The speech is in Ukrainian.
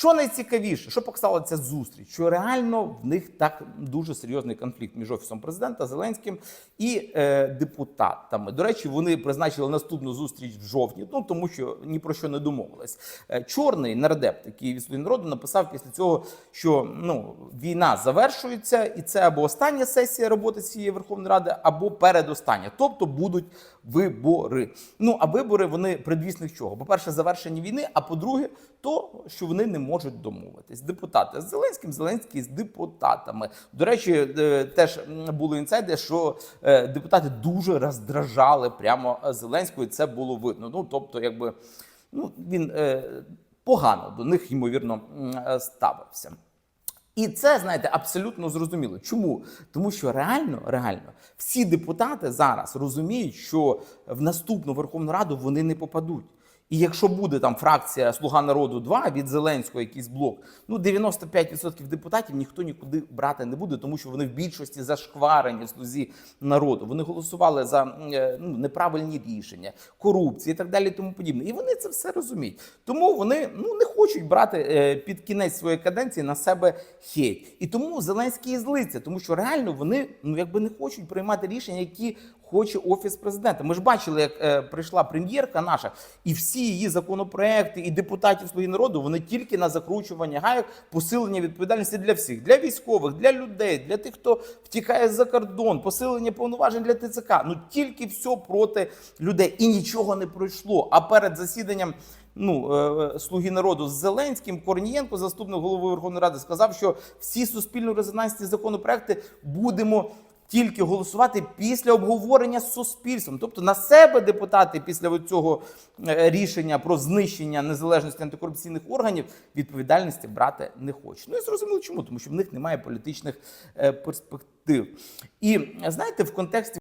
Що найцікавіше, що показала ця зустріч? Що реально в них так дуже серйозний конфлікт між офісом президента Зеленським і е, депутатами. До речі, вони призначили наступну зустріч в жовтні, ну тому що ні про що не домовились. Е, Чорний нардеп, такий від «Слуги народу, написав після цього, що ну війна завершується, і це або остання сесія роботи цієї Верховної Ради, або передостання. Тобто будуть вибори. Ну а вибори вони предвісник чого? По-перше, завершення війни. А по-друге, то що вони не можуть домовитись. Депутати з Зеленським, Зеленський з депутатами. До речі, е, теж були інсайди, що е, депутати дуже роздражали прямо Зеленського, і це було видно. Ну тобто, якби ну він е, погано до них ймовірно ставився. І це, знаєте, абсолютно зрозуміло. Чому? Тому що реально, реально, всі депутати зараз розуміють, що в наступну Верховну Раду вони не попадуть. І якщо буде там фракція Слуга народу 2 від Зеленського, якийсь блок, ну 95% депутатів ніхто нікуди брати не буде, тому що вони в більшості зашкварені слузі народу. Вони голосували за е, ну, неправильні рішення, корупції і так далі, тому подібне. І вони це все розуміють. Тому вони ну не хочуть брати е, під кінець своєї каденції на себе хейт. І тому Зеленський злиться, тому що реально вони ну якби не хочуть приймати рішення, які хоче офіс президента. Ми ж бачили, як е, прийшла прем'єрка наша, і всі її законопроекти і депутатів слуги народу вони тільки на закручування гайок, посилення відповідальності для всіх, для військових, для людей, для тих, хто втікає за кордон, посилення повноважень для ТЦК. Ну тільки все проти людей, і нічого не пройшло. А перед засіданням. Ну, е, слуги народу з Зеленським Корнієнко, заступник голови Верховної Ради, сказав, що всі суспільно резонансні законопроекти будемо тільки голосувати після обговорення з суспільством. Тобто на себе депутати після цього е, рішення про знищення незалежності антикорупційних органів відповідальності брати не хочуть. Ну і зрозуміло чому, тому що в них немає політичних е, перспектив. І знаєте, в контексті.